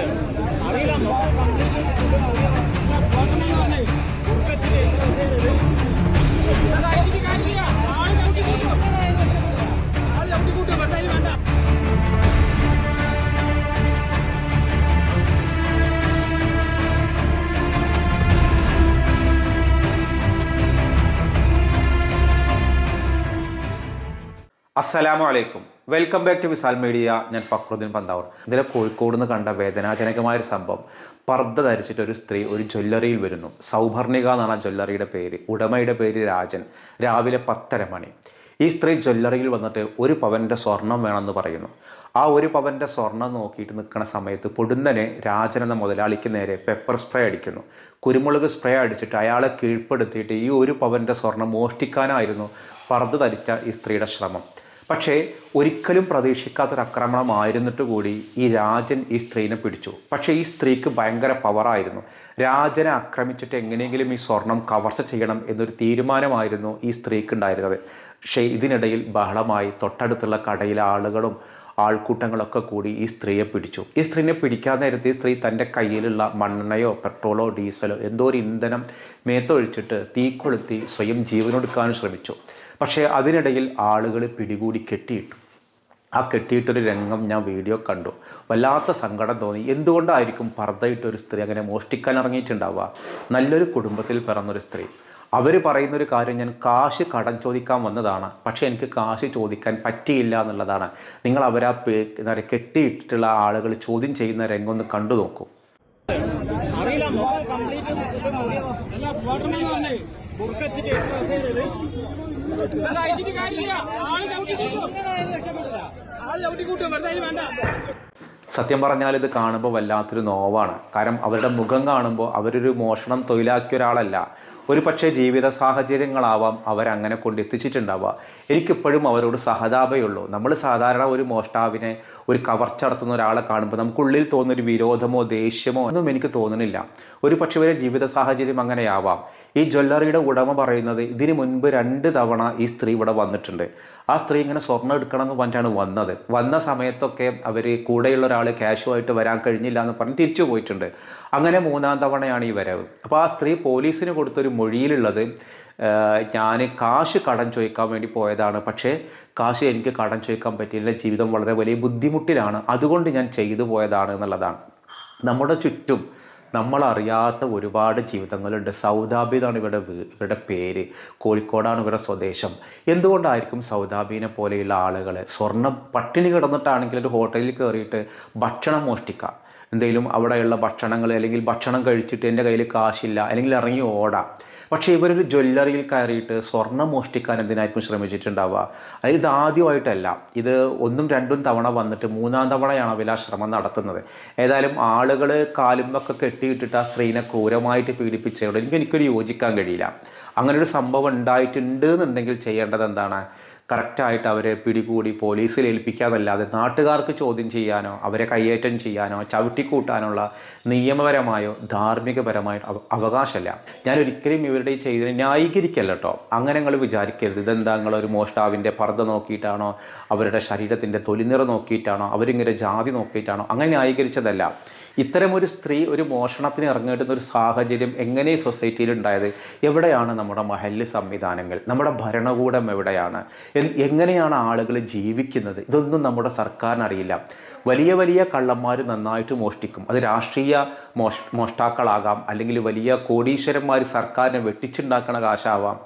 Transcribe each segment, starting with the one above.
あれが അസ്സലാമു അലൈക്കും welcome back to Visal media ഞാൻ ഫക്രുദ്ദീൻ പന്താവൂർ. ഇതിലെ കോഴിക്കോട് നിന്ന് കണ്ട വേദനാജനകമായ ഒരു സംഭവം. പർദ്ദ ധരിച്ചിട്ട് ഒരു സ്ത്രീ ഒരു ജ്വല്ലറിയിൽ വരുന്നു. സൗഭർണിക എന്നാണ് ആ ജ്വല്ലറിയുടെ പേര്. ഉടമയുടെ പേര് രാജൻ. രാവിലെ പത്തര മണി. ഈ സ്ത്രീ ജ്വല്ലറിയിൽ വന്നിട്ട് ഒരു പവന്റെ സ്വർണം വേണമെന്ന് പറയുന്നു. ആ ഒരു പവന്റെ സ്വർണം നോക്കിയിട്ട് നിൽക്കുന്ന സമയത്ത് പൊടുന്നനെ രാജൻ എന്ന മുതലാളിക്ക് നേരെ പെപ്പർ സ്പ്രേ അടിക്കുന്നു. കുരുമുളക് സ്പ്രേ അടിച്ചിട്ട് അയാളെ കീഴ്പ്പെടുത്തിയിട്ട് ഈ ഒരു പവന്റെ സ്വർണം മോഷ്ടിക്കാനായിരുന്നു പർദ്ദ ധരിച്ച ഈ സ്ത്രീയുടെ ശ്രമം. പക്ഷേ ഒരിക്കലും പ്രതീക്ഷിക്കാത്തൊരു ആക്രമണമായിരുന്നിട്ട് കൂടി ഈ രാജൻ ഈ സ്ത്രീനെ പിടിച്ചു. പക്ഷേ ഈ സ്ത്രീക്ക് ഭയങ്കര പവറായിരുന്നു രാജനെ ആക്രമിച്ചിട്ട് എങ്ങനെയെങ്കിലും ഈ സ്വർണം കവർച്ച ചെയ്യണം എന്നൊരു തീരുമാനമായിരുന്നു ഈ സ്ത്രീക്ക് ഉണ്ടായിരുന്നത് പക്ഷേ ഇതിനിടയിൽ ബഹളമായി തൊട്ടടുത്തുള്ള കടയിലെ ആളുകളും ആൾക്കൂട്ടങ്ങളൊക്കെ കൂടി ഈ സ്ത്രീയെ പിടിച്ചു. ഈ സ്ത്രീനെ പിടിക്കാൻ നേരത്തെ ഈ സ്ത്രീ തന്റെ കയ്യിലുള്ള മണ്ണെണ്ണയോ പെട്രോളോ ഡീസലോ എന്തോ ഒരു ഇന്ധനം മേത്തൊഴിച്ചിട്ട് തീ കൊളുത്തി സ്വയം ജീവനൊടുക്കാനും ശ്രമിച്ചു. പക്ഷേ അതിനിടയിൽ ആളുകൾ പിടികൂടി കെട്ടിയിട്ടു. ആ കെട്ടിയിട്ടൊരു രംഗം ഞാൻ വീഡിയോ കണ്ടു. വല്ലാത്ത സങ്കടം തോന്നി. എന്തുകൊണ്ടായിരിക്കും പർദ്ദയിട്ടൊരു സ്ത്രീ അങ്ങനെ മോഷ്ടിക്കാൻ ഇറങ്ങിയിട്ടുണ്ടാവുക? നല്ലൊരു കുടുംബത്തിൽ പിറന്നൊരു സ്ത്രീ. അവർ പറയുന്നൊരു കാര്യം ഞാൻ കാശ് കടം ചോദിക്കാൻ വന്നതാണ്. പക്ഷേ എനിക്ക് കാശ് ചോദിക്കാൻ പറ്റിയില്ല എന്നുള്ളതാണ്. നിങ്ങൾ അവരാ എന്താ പറയുക കെട്ടിയിട്ടിട്ടുള്ള ആളുകൾ ചോദ്യം ചെയ്യുന്ന രംഗം ഒന്ന് കണ്ടു നോക്കൂ. അറിയില്ല. ആൾ ആൾ വേണ്ട സത്യം പറഞ്ഞാൽ ഇത് കാണുമ്പോൾ വല്ലാത്തൊരു നോവാണ്. കാരണം അവരുടെ മുഖം കാണുമ്പോൾ അവരൊരു മോഷണം തൊഴിലാക്കിയ ഒരാളല്ല. ഒരു പക്ഷേ ജീവിത സാഹചര്യങ്ങളാവാം അവരങ്ങനെ കൊണ്ട് എത്തിച്ചിട്ടുണ്ടാവുക എനിക്കിപ്പോഴും അവരോട് സഹതാപയുള്ളൂ. നമ്മൾ സാധാരണ ഒരു മോഷ്ടാവിനെ ഒരു കവർച്ച നടത്തുന്ന ഒരാളെ കാണുമ്പോൾ നമുക്കുള്ളിൽ തോന്നുന്നൊരു വിരോധമോ ദേഷ്യമോ ഒന്നും എനിക്ക് തോന്നുന്നില്ല. ഒരു പക്ഷേ ഇവരെ ജീവിത സാഹചര്യം അങ്ങനെയാവാം. ഈ ജ്വല്ലറിയുടെ ഉടമ പറയുന്നത് ഇതിനു മുൻപ് രണ്ട് തവണ ഈ സ്ത്രീ ഇവിടെ വന്നിട്ടുണ്ട്. ആ സ്ത്രീ ഇങ്ങനെ സ്വർണം എടുക്കണം എന്ന് പറഞ്ഞിട്ടാണ് വന്നത്. വന്ന സമയത്തൊക്കെ അവർ കൂടെയുള്ള ഒരാൾ ക്യാഷുമായിട്ട് വരാൻ കഴിഞ്ഞില്ല എന്ന് പറഞ്ഞ് തിരിച്ചു പോയിട്ടുണ്ട്. അങ്ങനെ മൂന്നാം തവണയാണ് ഈ വരവ്. അപ്പോൾ ആ സ്ത്രീ പോലീസിന് കൊടുത്തൊരു മൊഴിയിലുള്ളത്. ഞാൻ കാശ് കടം ചോദിക്കാൻ വേണ്ടി പോയതാണ്. പക്ഷേ കാശ് എനിക്ക് കടം ചോദിക്കാൻ പറ്റിയില്ല. ജീവിതം വളരെ വലിയ ബുദ്ധിമുട്ടിലാണ്. അതുകൊണ്ട് ഞാൻ ചെയ്തു പോയതാണ് എന്നുള്ളതാണ്. നമ്മുടെ ചുറ്റും നമ്മളറിയാത്ത ഒരുപാട് ജീവിതങ്ങളുണ്ട്. സൗദാബിയതാണ് ഇവരുടെ ഇവരുടെ പേര്. കോഴിക്കോടാണ് ഇവരുടെ സ്വദേശം. എന്തുകൊണ്ടായിരിക്കും സൗദാബീനെ പോലെയുള്ള ആളുകൾ സ്വർണം പട്ടിണി കിടന്നിട്ടാണെങ്കിൽ ഒരു ഹോട്ടലിൽ കയറിയിട്ട് ഭക്ഷണം മോഷ്ടിക്കാം? എന്തെങ്കിലും അവിടെയുള്ള ഭക്ഷണങ്ങൾ അല്ലെങ്കിൽ ഭക്ഷണം കഴിച്ചിട്ട് എന്റെ കയ്യിൽ കാശില്ല അല്ലെങ്കിൽ ഇറങ്ങി ഓടാം. പക്ഷേ ഇവരൊരു ജ്വല്ലറിയിൽ കയറിയിട്ട് സ്വർണം മോഷ്ടിക്കാൻ എന്തിനായിരിക്കും ശ്രമിച്ചിട്ടുണ്ടാവുക? അതായത് ഇത് ആദ്യമായിട്ടല്ല. ഇത് ഒന്നും രണ്ടും തവണ വന്നിട്ട് മൂന്നാം തവണയാണ് അവർ ആ ശ്രമം നടത്തുന്നത്. ഏതായാലും ആളുകൾ കാലുമ്പൊക്കെ കെട്ടിയിട്ടിട്ട് ആ സ്ത്രീനെ ക്രൂരമായിട്ട് പീഡിപ്പിച്ചതോട് എനിക്ക് എനിക്കൊരു യോജിക്കാൻ കഴിയില്ല. അങ്ങനെ ഒരു സംഭവം ഉണ്ടായിട്ടുണ്ട് എന്നുണ്ടെങ്കിൽ ചെയ്യേണ്ടത് എന്താണ്? കറക്റ്റായിട്ട് അവരെ പിടികൂടി പോലീസിൽ ഏൽപ്പിക്കാതല്ലാതെ നാട്ടുകാർക്ക് ചോദ്യം ചെയ്യാനോ അവരെ കയ്യേറ്റം ചെയ്യാനോ ചവിട്ടിക്കൂട്ടാനുള്ള നിയമപരമായോ ധാർമ്മികപരമായ അവ അവകാശമല്ല. ഞാൻ ഒരിക്കലും ഇവരുടെ ഈ ചെയ്തതിനെ ന്യായീകരിക്കല്ല കേട്ടോ അങ്ങനെ നിങ്ങൾ വിചാരിക്കരുത്. ഇതെന്താ നിങ്ങൾ ഒരു മോഷ്ടാവിന്റെ പർദ്ദ നോക്കിയിട്ടാണോ അവരുടെ ശരീരത്തിന്റെ തൊലിനിറ നോക്കിയിട്ടാണോ അവരിങ്ങനെ ജാതി നോക്കിയിട്ടാണോ? അങ്ങനെ ന്യായീകരിച്ചതല്ല. ഇത്തരം ഒരു സ്ത്രീ ഒരു മോഷണത്തിന് ഇറങ്ങിയിട്ടുന്ന ഒരു സാഹചര്യം എങ്ങനെ സൊസൈറ്റിയിൽ ഉണ്ടായത്? എവിടെയാണ് നമ്മുടെ മഹല്ല് സംവിധാനങ്ങൾ? നമ്മുടെ ഭരണകൂടം എവിടെയാണ്? എങ്ങനെയാണ് ആളുകൾ ജീവിക്കുന്നത്? ഇതൊന്നും നമ്മുടെ സർക്കാരിനറിയില്ല. വലിയ വലിയ കള്ളന്മാർ നന്നായിട്ട് മോഷ്ടിക്കും. അത് രാഷ്ട്രീയ മോഷ് മോഷ്ടാക്കളാകാം. അല്ലെങ്കിൽ വലിയ കോടീശ്വരന്മാർ സർക്കാരിനെ വെട്ടിച്ചുണ്ടാക്കണ കാശാവാം.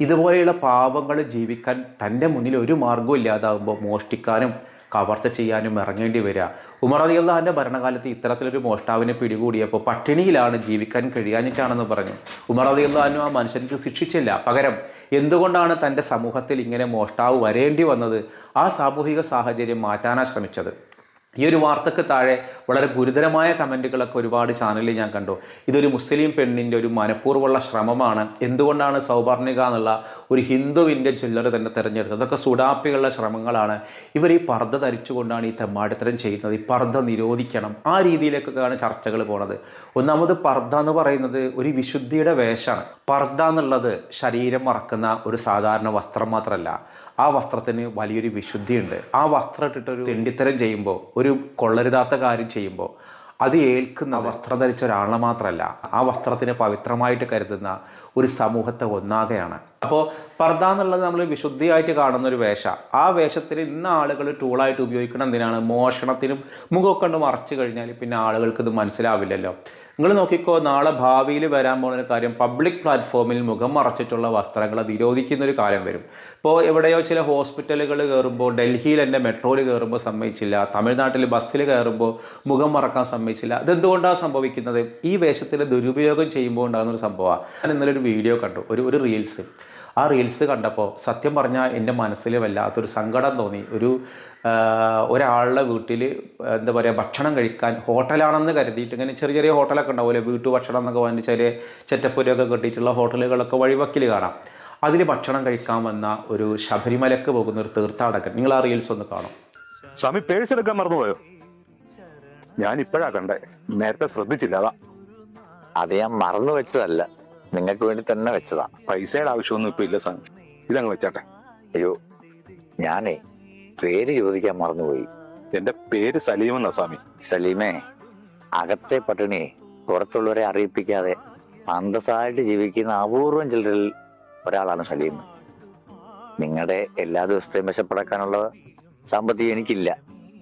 ഇതുപോലെയുള്ള പാവങ്ങൾ ജീവിക്കാൻ തന്റെ മുന്നിൽ ഒരു മാർഗവും ഇല്ലാതാകുമ്പോൾ മോഷ്ടിക്കാനും കവർച്ച ചെയ്യാനും ഇറങ്ങേണ്ടി വരിക. ഉമർ അലി അള്ളാഹിന്റെ ഭരണകാലത്ത് ഇത്തരത്തിലൊരു മോഷ്ടാവിനെ പിടികൂടിയപ്പോൾ പട്ടിണിയിലാണ് ജീവിക്കാൻ കഴിയാഞ്ഞിട്ടാണെന്ന് പറഞ്ഞു. ഉമർ അലി അള്ളാഹു ആ മനുഷ്യർക്ക് ശിക്ഷിച്ചില്ല. പകരം എന്തുകൊണ്ടാണ് തന്റെ സമൂഹത്തിൽ ഇങ്ങനെ മോഷ്ടാവ് വരേണ്ടി വന്നത്? ആ സാമൂഹിക സാഹചര്യം മാറ്റാനാണ് ശ്രമിച്ചത്. ഈ ഒരു വാർത്തക്ക് താഴെ വളരെ ഗുരുതരമായ കമന്റുകളൊക്കെ ഒരുപാട് ചാനലിൽ ഞാൻ കണ്ടു. ഇതൊരു മുസ്ലിം പെണ്ണിന്റെ ഒരു മനഃപൂർവമുള്ള ശ്രമമാണ്. എന്തുകൊണ്ടാണ് സൗവർണിക എന്നുള്ള ഒരു ഹിന്ദുവിന്റെ ചില്ലർ തന്നെ തിരഞ്ഞെടുത്തത്? അതൊക്കെ സുഡാപ്പികളുടെ ശ്രമങ്ങളാണ്. ഇവർ ഈ പർദ്ദ ധരിച്ചുകൊണ്ടാണ് ഈ തെമ്മാടിത്തരം ചെയ്യുന്നത്. ഈ പർദ്ദ നിരോധിക്കണം. ആ രീതിയിലേക്കൊക്കെയാണ് ചർച്ചകൾ പോണത്. ഒന്നാമത് പർദ്ദ എന്ന് പറയുന്നത് ഒരു വിശുദ്ധിയുടെ വേഷമാണ് പർദ്ദ എന്നുള്ളത് ശരീരം മറക്കുന്ന ഒരു സാധാരണ വസ്ത്രം മാത്രമല്ല. ആ വസ്ത്രത്തിന് വലിയൊരു വിശുദ്ധിയുണ്ട്. ആ വസ്ത്രം ഇട്ടിട്ട് ഒരു തെണ്ടിത്തരം ചെയ്യുമ്പോൾ ഒരു കൊള്ളരുതാത്ത കാര്യം ചെയ്യുമ്പോൾ അത് ഏൽക്കുന്ന വസ്ത്രം ധരിച്ച ഒരാളെ മാത്രമല്ല ആ വസ്ത്രത്തിനെ പവിത്രമായിട്ട് കരുതുന്ന ഒരു സമൂഹത്തെ ഒന്നാകെയാണ്. അപ്പോൾ പർദ്ദ എന്നുള്ളത് നമ്മൾ വിശുദ്ധിയായിട്ട് കാണുന്ന ഒരു വേഷ. ആ വേഷത്തിന് ഇന്ന് ആളുകൾ ടൂളായിട്ട് ഉപയോഗിക്കണം എന്തിനാണ്? മോഷണത്തിനും മുഖമൊക്കെ കണ്ട് മറച്ചു കഴിഞ്ഞാൽ പിന്നെ ആളുകൾക്ക് ഇത് മനസ്സിലാവില്ലല്ലോ. നിങ്ങൾ നോക്കിക്കോ നാളെ ഭാവിയിൽ വരാൻ പോകുന്ന കാര്യം പബ്ലിക് പ്ലാറ്റ്ഫോമിൽ മുഖം മറച്ചിട്ടുള്ള വസ്ത്രങ്ങൾ നിരോധിക്കുന്ന ഒരു കാലം വരും. ഇപ്പോൾ എവിടെയോ ചില ഹോസ്പിറ്റലുകൾ കയറുമ്പോൾ ഡൽഹിയിൽ എന്റെ മെട്രോയിൽ കയറുമ്പോൾ സമ്മതിച്ചില്ല തമിഴ്നാട്ടിൽ ബസ്സിൽ കയറുമ്പോൾ മുഖം മറക്കാൻ സമ്മതിച്ചില്ല. ഇതെന്തുകൊണ്ടാണ് സംഭവിക്കുന്നത്? ഈ വേഷത്തിൽ ദുരുപയോഗം ചെയ്യുമ്പോൾ ഉണ്ടാകുന്ന ഒരു സംഭവമാണ് ഞാൻ ഇന്നലെ ഒരു വീഡിയോ കണ്ടു ഒരു ഒരു റീൽസ് ആ റീൽസ് കണ്ടപ്പോൾ സത്യം പറഞ്ഞാൽ എന്റെ മനസ്സിൽ വല്ലാത്തൊരു സങ്കടം തോന്നി. ഒരു ഒരാളുടെ വീട്ടിൽ എന്താ പറയുക ഭക്ഷണം കഴിക്കാൻ ഹോട്ടലാണെന്ന് കരുതിയിട്ട് ഇങ്ങനെ ചെറിയ ചെറിയ ഹോട്ടലൊക്കെ ഉണ്ടാവില്ലേ വീട്ടു ഭക്ഷണം എന്നൊക്കെ പറഞ്ഞ് ചെറിയ ചെറ്റപ്പൊരിയൊക്കെ കിട്ടിയിട്ടുള്ള ഹോട്ടലുകളൊക്കെ വഴിവക്കിൽ കാണാം. അതിൽ ഭക്ഷണം കഴിക്കാൻ വന്ന ഒരു ശബരിമലക്ക് പോകുന്ന ഒരു തീർത്ഥാടകൻ. നിങ്ങൾ ആ റീൽസ് ഒന്ന് കാണും. സ്വാമി പേഴ്സ് എടുക്കാൻ മറന്നുപോയോ? ഞാൻ ഇപ്പോഴാ കണ്ടേ. നേരത്തെ ശ്രദ്ധിച്ചില്ല അതാ. അത് ഞാൻ മറന്നു വെച്ചതല്ല നിങ്ങൾക്ക് വേണ്ടി തന്നെ വെച്ചതാ. പൈസയുടെ ആവശ്യമൊന്നും ഇപ്പൊ ഇല്ല സാർ. ഇതങ്ങ് വെച്ചാട്ടെ. അയ്യോ ഞാനേ പേര് ചോദിക്കാൻ മറന്നുപോയി. എന്റെ പേര് സലീം എന്നാ സ്വാമി. സലീമേ അകത്തെ പട്ടിണിയെ പുറത്തുള്ളവരെ അറിയിപ്പിക്കാതെ അന്തസ്സായിട്ട് ജീവിക്കുന്ന അപൂർവം ചിലരിൽ ഒരാളാണ് സലീം. നിങ്ങളുടെ എല്ലാ ദിവസത്തെയും വിശപ്പടക്കാനുള്ള സാമ്പത്തികം എനിക്കില്ല.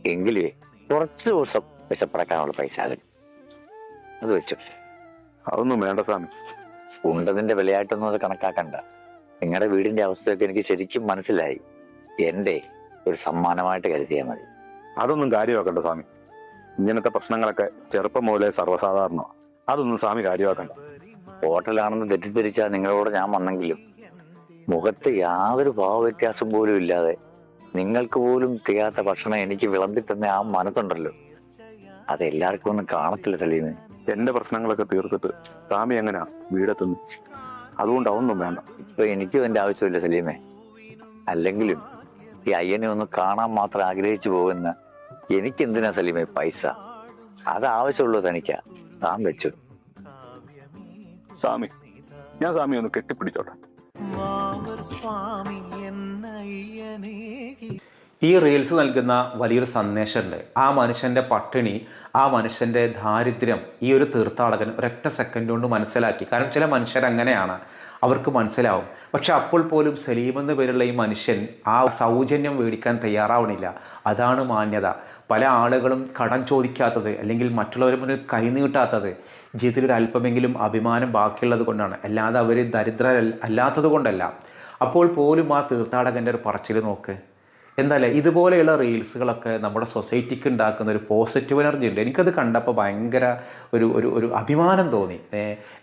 എങ്കിലേ കുറച്ച് ദിവസം വിശപ്പടക്കാനുള്ള പൈസ അത് വെച്ചു. അതൊന്നും വേണ്ട സ്വാമി. ഉണ്ടതിന്റെ വിലയായിട്ടൊന്നും അത് കണക്കാക്കണ്ട. നിങ്ങളുടെ വീടിന്റെ അവസ്ഥയൊക്കെ എനിക്ക് ശരിക്കും മനസ്സിലായി. എന്റെ ഒരു സമ്മാനമായിട്ട് കരുതിയാൽ മതി. അതൊന്നും കാര്യമാക്കണ്ട സ്വാമി. ഇങ്ങനത്തെ പ്രശ്നങ്ങളൊക്കെ ചെറുപ്പം മുതലേ സർവസാധാരണ അതൊന്നും സ്വാമി കാര്യമാക്കണ്ട. ഹോട്ടലാണെന്ന് തെറ്റിദ്ധരിച്ചാൽ നിങ്ങളോട് ഞാൻ വന്നെങ്കിലും മുഖത്ത് യാതൊരു ഭാവവ്യത്യാസം പോലും ഇല്ലാതെ നിങ്ങൾക്ക് പോലും തികയാത്ത ഭക്ഷണം എനിക്ക് വിളമ്പി തന്നെ ആ മനസ്സുണ്ടല്ലോ. അത് എല്ലാവർക്കും ഒന്നും കാണത്തില്ല തെളിയുന്നത് എന്റെ പ്രശ്നങ്ങളൊക്കെ തീർത്തിട്ട് സ്വാമി എങ്ങനെയാ വീടെത്തുന്നു? അതുകൊണ്ട് അതൊന്നും വേണ്ട. ഇപ്പൊ എനിക്കും എന്റെ ആവശ്യമില്ല സലീമേ. അല്ലെങ്കിലും ഈ അയ്യനെ ഒന്ന് കാണാൻ മാത്രം ആഗ്രഹിച്ചു പോകുന്ന എനിക്കെന്തിനാ സലീമേ പൈസ? അത് ആവശ്യമുള്ളൂ തനിക്കാ. താൻ വെച്ചു. സ്വാമി ഞാൻ സ്വാമി ഒന്ന് കെട്ടിപ്പിടിച്ചോട്ടെ. സ്വാമി എന്നയ്യനേകി ഈ റീൽസ് നൽകുന്ന വലിയൊരു സന്ദേശമുണ്ട്. ആ മനുഷ്യന്റെ പട്ടിണി ആ മനുഷ്യന്റെ ദാരിദ്ര്യം ഈ ഒരു തീർത്ഥാടകൻ ഒരൊറ്റ സെക്കൻഡ് കൊണ്ട് മനസ്സിലാക്കി. കാരണം ചില മനുഷ്യരങ്ങനെയാണ്. അവർക്ക് മനസ്സിലാവും. പക്ഷെ അപ്പോൾ പോലും സലീം എന്ന പേരുള്ള ഈ മനുഷ്യൻ ആ സൗജന്യം മേടിക്കാൻ തയ്യാറാവണില്ല. അതാണ് മാന്യത. പല ആളുകളും കടം ചോദിക്കാത്തത് അല്ലെങ്കിൽ മറ്റുള്ളവരുടെ മുന്നിൽ കൈനീട്ടാത്തത് ജീവിതത്തിൽ ഒരു അല്പമെങ്കിലും അഭിമാനം ബാക്കിയുള്ളത് കൊണ്ടാണ്. അല്ലാതെ അവർ ദരിദ്ര അല്ലാത്തത് കൊണ്ടല്ല. അപ്പോൾ പോലും ആ തീർത്ഥാടകന്റെ ഒരു പറച്ചിൽ നോക്ക്. എന്തായാലും ഇതുപോലെയുള്ള റീൽസുകളൊക്കെ നമ്മുടെ സൊസൈറ്റിക്ക് ഉണ്ടാക്കുന്ന ഒരു പോസിറ്റീവ് എനർജി ഉണ്ട്. എനിക്കത് കണ്ടപ്പോൾ ഭയങ്കര ഒരു ഒരു ഒരു അഭിമാനം തോന്നി.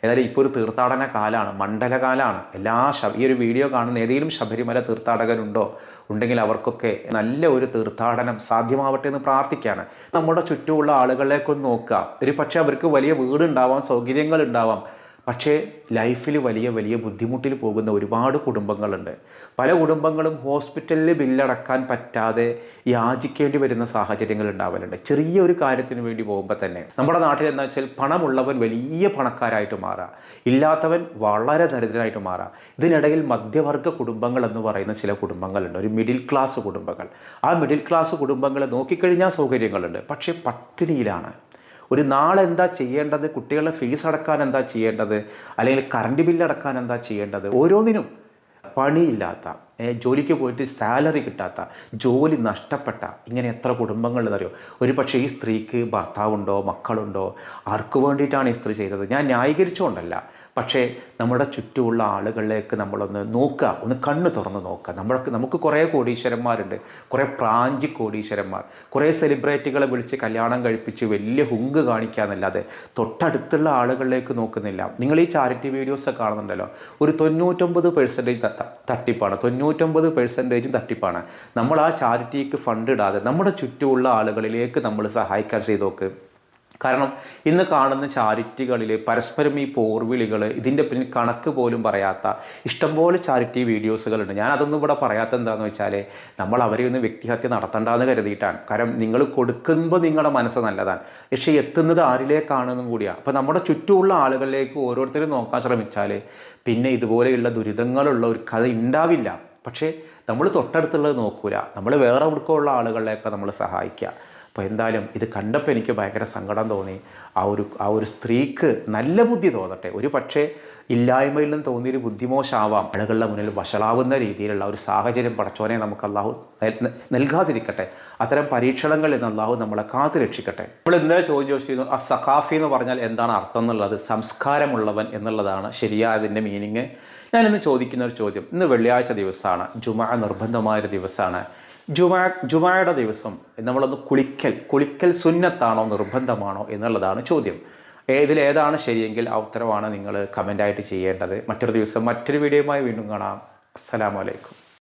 ഏതായാലും ഇപ്പോൾ ഒരു തീർത്ഥാടന കാലമാണ് മണ്ഡലകാലമാണ് എല്ലാ ശ ഈ ഒരു വീഡിയോ കാണുന്ന ഏതെങ്കിലും ശബരിമല തീർത്ഥാടകരുണ്ടോ ഉണ്ടെങ്കിൽ അവർക്കൊക്കെ നല്ല ഒരു തീർത്ഥാടനം സാധ്യമാവട്ടെ എന്ന് പ്രാർത്ഥിക്കുകയാണ്. നമ്മുടെ ചുറ്റുമുള്ള ആളുകളിലേക്കൊന്ന് നോക്കുക. ഒരു പക്ഷേ അവർക്ക് വലിയ വീടുണ്ടാവാം സൗകര്യങ്ങൾ ഉണ്ടാവാം. പക്ഷേ ലൈഫിൽ വലിയ വലിയ ബുദ്ധിമുട്ടിൽ പോകുന്ന ഒരുപാട് കുടുംബങ്ങളുണ്ട്. പല കുടുംബങ്ങളും ഹോസ്പിറ്റലിൽ ബില്ലടക്കാൻ പറ്റാതെ യാചിക്കേണ്ടി വരുന്ന സാഹചര്യങ്ങൾ ഉണ്ടാവലുണ്ട്. ചെറിയൊരു കാര്യത്തിന് വേണ്ടി പോകുമ്പോൾ തന്നെ നമ്മുടെ നാട്ടിൽ എന്താ വെച്ചാൽ പണമുള്ളവൻ വലിയ പണക്കാരായിട്ട് മാറുക ഇല്ലാത്തവൻ വളരെ ദരിദ്രനായിട്ട് മാറുക ഇതിനിടയിൽ മധ്യവർഗ കുടുംബങ്ങൾ എന്ന് പറയുന്ന ചില കുടുംബങ്ങളുണ്ട്. ഒരു മിഡിൽ ക്ലാസ് കുടുംബങ്ങൾ. ആ മിഡിൽ ക്ലാസ് കുടുംബങ്ങൾ നോക്കിക്കഴിഞ്ഞാൽ സൗകര്യങ്ങളുണ്ട്. പക്ഷേ പട്ടിണിയിലാണ്. ഒരു നാളെന്താ ചെയ്യേണ്ടത്? കുട്ടികളുടെ ഫീസ് അടക്കാൻ എന്താ ചെയ്യേണ്ടത്? അല്ലെങ്കിൽ കറണ്ട് ബില്ല് അടക്കാൻ എന്താ ചെയ്യേണ്ടത്? ഓരോന്നിനും പണിയില്ലാത്ത ജോലിക്ക് പോയിട്ട് സാലറി കിട്ടാത്ത ജോലി നഷ്ടപ്പെട്ട ഇങ്ങനെ എത്ര കുടുംബങ്ങളെന്നറിയോ ഒരു പക്ഷേ ഈ സ്ത്രീക്ക് ഭർത്താവുണ്ടോ മക്കളുണ്ടോ? ആർക്ക് വേണ്ടിയിട്ടാണ് ഈ സ്ത്രീ ചെയ്തത്? ഞാൻ ന്യായീകരിച്ചുകൊണ്ടല്ല. പക്ഷേ നമ്മുടെ ചുറ്റുമുള്ള ആളുകളിലേക്ക് നമ്മളൊന്ന് നോക്കുക. ഒന്ന് കണ്ണ് തുറന്ന് നോക്കുക. നമ്മൾക്ക് നമുക്ക് കുറേ കോടീശ്വരന്മാരുണ്ട്. കുറേ പ്രാഞ്ചി കോടീശ്വരന്മാർ. കുറേ സെലിബ്രിറ്റികളെ വിളിച്ച് കല്യാണം കഴിപ്പിച്ച് വലിയ ഹുങ്ക് കാണിക്കുക എന്നല്ലാതെ തൊട്ടടുത്തുള്ള ആളുകളിലേക്ക് നോക്കുന്നില്ല. നിങ്ങൾ ഈ ചാരിറ്റി വീഡിയോസ് കാണുന്നുണ്ടല്ലോ. ഒരു തൊണ്ണൂറ്റൊമ്പത് പെർസെന്റേജ് തട്ടിപ്പാണ്. തൊണ്ണൂറ്റൊമ്പത് പെർസെന്റേജും തട്ടിപ്പാണ്. നമ്മൾ ആ ചാരിറ്റിക്ക് ഫണ്ട് ഇടാതെ നമ്മുടെ ചുറ്റുമുള്ള ആളുകളിലേക്ക് നമ്മൾ സഹായിക്കാൻ ചെയ്ത് നോക്ക്. കാരണം ഇന്ന് കാണുന്ന ചാരിറ്റികളിൽ പരസ്പരം ഈ പോർവിളികൾ ഇതിന്റെ പിന്നിൽ കണക്ക് പോലും പറയാത്ത ഇഷ്ടംപോലെ ചാരിറ്റി വീഡിയോസുകളുണ്ട്. ഞാൻ അതൊന്നും ഇവിടെ പറയാത്ത എന്താണെന്ന് വെച്ചാൽ നമ്മൾ അവരെ ഒന്ന് വ്യക്തിഹത്യ നടത്തണ്ടെന്ന് കരുതിയിട്ടാണ്. കാരണം നിങ്ങൾ കൊടുക്കുമ്പോൾ നിങ്ങളുടെ മനസ്സ് നല്ലതാണ്. പക്ഷേ എത്തുന്നത് ആരിലേക്കാണെന്നും കൂടിയാണ് അപ്പോൾ നമ്മുടെ ചുറ്റുമുള്ള ആളുകളിലേക്ക് ഓരോരുത്തരും നോക്കാൻ ശ്രമിച്ചാൽ പിന്നെ ഇതുപോലെയുള്ള ദുരിതങ്ങളുള്ള ഒരു കഥ ഉണ്ടാവില്ല പക്ഷേ നമ്മൾ തൊട്ടടുത്തുള്ളത് നോക്കൂല. നമ്മൾ വേറെ എവിടേക്കുള്ള ആളുകളിലേക്ക് നമ്മൾ സഹായിക്കുക അപ്പോൾ എന്തായാലും ഇത് കണ്ടപ്പോൾ എനിക്ക് ഭയങ്കര സങ്കടം തോന്നി. ആ ഒരു ആ ഒരു സ്ത്രീക്ക് നല്ല ബുദ്ധി തോന്നട്ടെ. ഒരു പക്ഷേ ഇല്ലായ്മയിൽ നിന്ന് തോന്നിയൊരു ബുദ്ധിമോശാവാം. ആളുകളുടെ മുന്നിൽ വഷളാവുന്ന രീതിയിലുള്ള ഒരു സാഹചര്യം പടച്ചോനെ നമുക്ക് അള്ളാഹു നൽ- നൽകാതിരിക്കട്ടെ. അത്തരം പരീക്ഷണങ്ങളിൽ നിന്ന് അള്ളാഹു നമ്മളെ കാത്തു രക്ഷിക്കട്ടെ. നമ്മൾ ഇന്നലെ ചോദ്യം ചോദിച്ചിരുന്നു ആ സഖാഫി എന്ന് പറഞ്ഞാൽ എന്താണ് അർത്ഥം എന്നുള്ളത്? സംസ്കാരമുള്ളവൻ എന്നുള്ളതാണ് ശരിയായതിന്റെ മീനിങ്. ഞാനിന്ന് ചോദിക്കുന്ന ഒരു ചോദ്യം ഇന്ന് വെള്ളിയാഴ്ച ദിവസമാണ് ജുമ നിർബന്ധമായൊരു ദിവസമാണ്. ജുമാ ജുമായുടെ ദിവസം നമ്മളൊന്ന് കുളിക്കൽ കുളിക്കൽ സുന്നത്താണോ നിർബന്ധമാണോ എന്നുള്ളതാണ് ചോദ്യം. ഏതിലേതാണ് ശരിയെങ്കിൽ ആ ഉത്തരവാണ് നിങ്ങൾ കമന്റായിട്ട് ചെയ്യേണ്ടത്. മറ്റൊരു ദിവസം മറ്റൊരു വീഡിയോയുമായി വീണ്ടും കാണാം. അസ്സലാമലൈക്കും